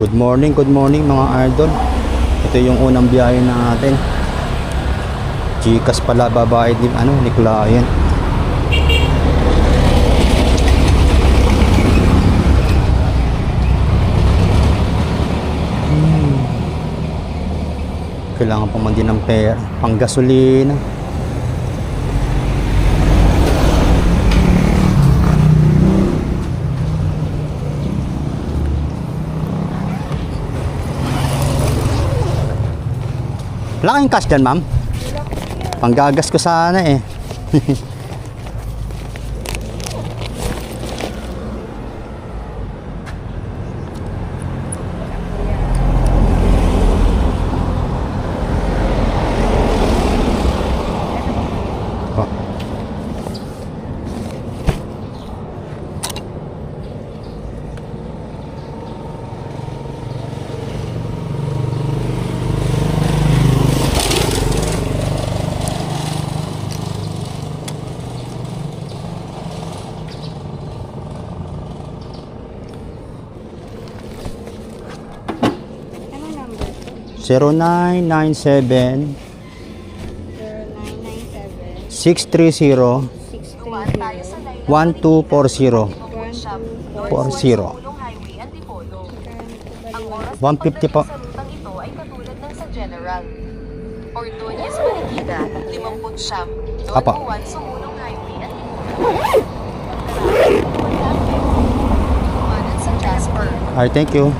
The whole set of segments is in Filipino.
Good morning, good morning mga idol. Ito yung unang biyahe natin. Gcash pala babayad ni ano ni client. Hmm. Kailangan pa man din ng pera, pang gasolina. Wala kayong cash dyan, ma'am? Panggagas ko sana eh. 0997 0997 630 630 1240 40 Ulong Highway, Antipolo. Ang oras ng 150 po. ay katulad ng sa General. Ordonez, Marikina, 50 siyam. Don Apa. Juan, Sumulong Highway, sa Jasper. Ay, thank you.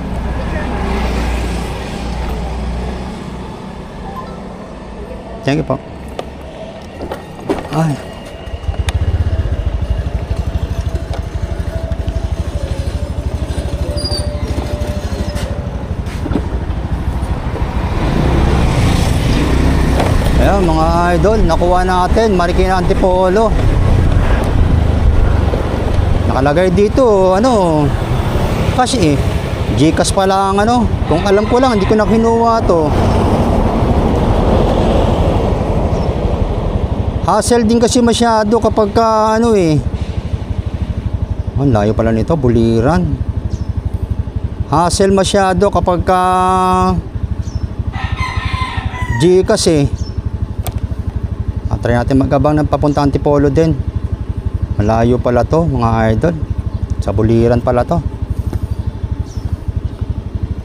Thank you po. Ay. Ayan mga idol, nakuha natin, Marikina Antipolo. Nakalagay dito, ano, kasi eh, Gcash pa lang ano, kung alam ko lang, hindi ko na kinuha to. Hassle din kasi masyado kapag ka, ano eh. Ang layo pala nito, buliran. Hassle masyado kapag ka Gcash eh. Ah, try natin magabang ng papunta Antipolo din. Malayo pala to, mga idol. Sa buliran pala to.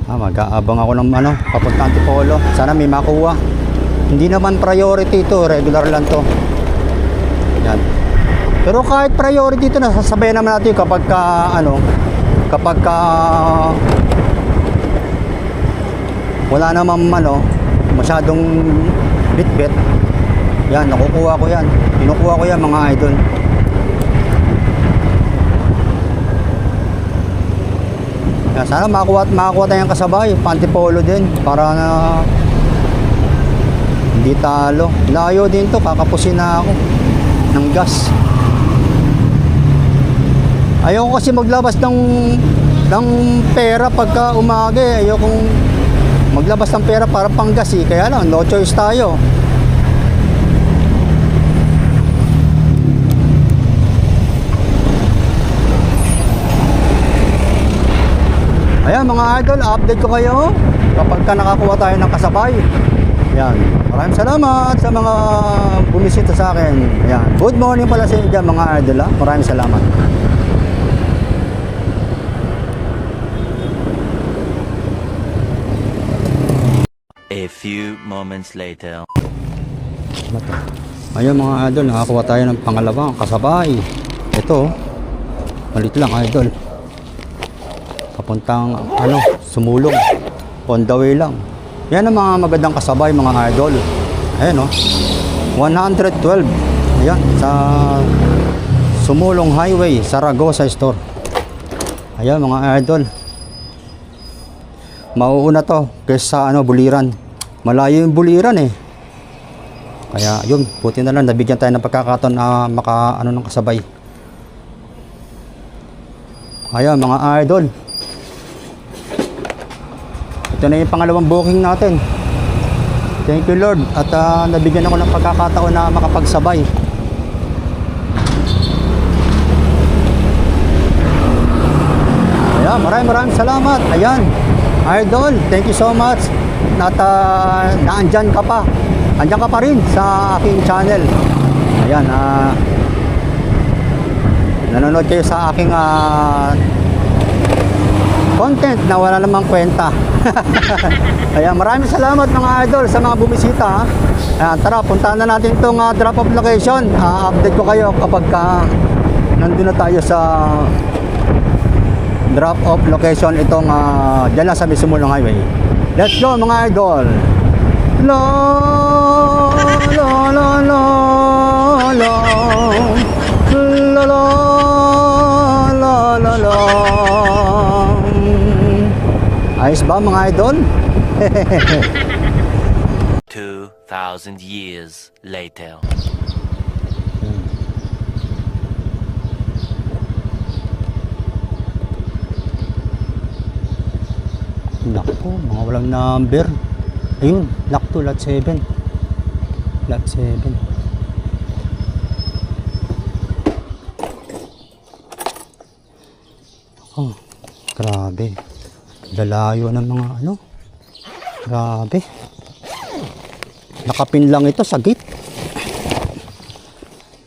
Ah, mag-aabang ako ng ano, papunta Antipolo. Sana may makuha. Hindi naman priority ito, regular lang to. Yan. Pero kahit priority ito, nasasabayan naman natin kapag ka, ano, kapag ka wala namang ano, masyadong bitbit. Yan, nakukuha ko yan. Kinukuha ko yan mga idol. Kaya sana makakuha, makakuha tayong kasabay, pantipolo din, para na hindi talo. Layo din to, kakapusin na ako ng gas. Ayoko kasi maglabas ng ng pera pagka umaga eh. Ayokong maglabas ng pera para pang gas eh. Kaya lang, no choice tayo. Ayan mga idol, update ko kayo kapag ka nakakuha tayo ng kasabay. Ayan, maraming salamat sa mga bumisita sa akin. Ayan, good morning pala sa inyo dyan mga idol ha. Maraming salamat. A few moments later. Ayun mga idol, nakakuha tayo ng pangalawang kasabay. Ito, malit lang idol. Papuntang ano, sumulong. On the way lang. Yan ang mga magandang kasabay mga idol. Ayan oh. 112. Ayan, sa Sumulong Highway, Saragossa Store. Ayan mga idol. Mauuna to kaysa ano, Buliran. Malayo yung Buliran eh. Kaya yun, buti na lang nabigyan tayo ng pagkakataon na maka ano ng kasabay. Ayan mga idol. Ito na yung pangalawang booking natin. Thank you Lord at ah, nabigyan ako ng pagkakataon na makapagsabay. Ayan, maraming maraming salamat. Ayan. Idol, thank you so much. At uh, naandyan ka pa. Andyan ka pa rin sa aking channel. Ayan, ah... nanonood kayo sa aking ah, content na wala namang kwenta. Ayan, maraming salamat mga idol sa mga bumisita. ha. Ayan, tara, puntahan na natin itong ah, drop-off location. Ah, update ko kayo kapag ka nandun na tayo sa drop-off location itong uh, dyan lang sa Misumulong Highway. Let's go mga idol! La Ayos ba mga idol? 2,000 years later. Naku, mga walang number. Ayun, lock to lot 7. Lot 7. Oh, grabe. Lalayo ng mga ano. Grabe. Nakapin lang ito sa gate.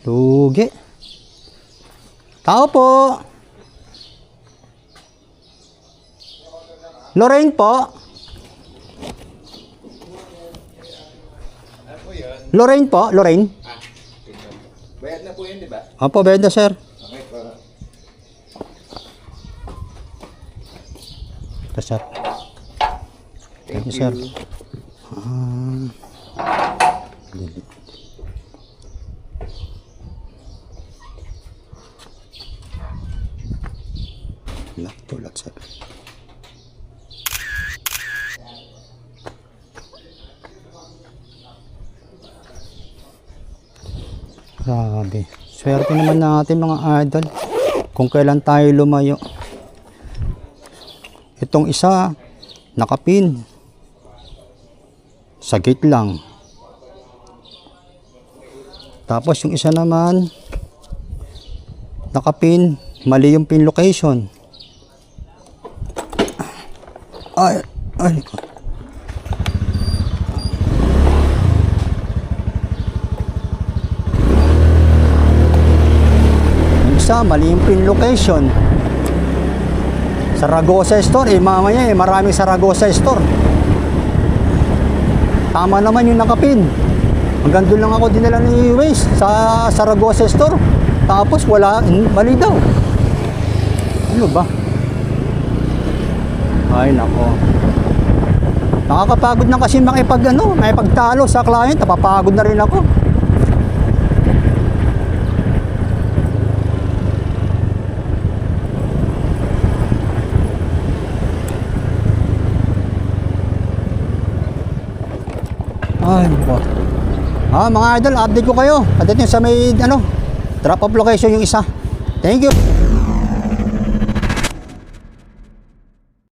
Lugi. Tao po. Lorraine po. Lorraine po, Lorraine. Bayad na po yun, di ba? Opo, beda sir. Okay po. Sir. Thank you, sir. Ah. Lot to lot seven. Grabe. Swerte naman natin mga idol. Kung kailan tayo lumayo. Itong isa, nakapin. Sa gate lang. Tapos yung isa naman, nakapin, mali yung pin location. Ay, ay. Yung isa, mali yung pin location. Saragosa Store, eh mamaya eh, maraming Saragosa Store. Tama naman yung nakapin. Hanggang doon lang ako dinala ni Waze sa Saragosa Store. Tapos wala, hmm, mali daw. Ano ba? Ay nako. Nakakapagod na kasi makipag ano, makipagtalo sa client, napapagod na rin ako. Ay, nako. Ah, mga idol, update ko kayo. Update sa may, ano, drop off location yung isa. Thank you.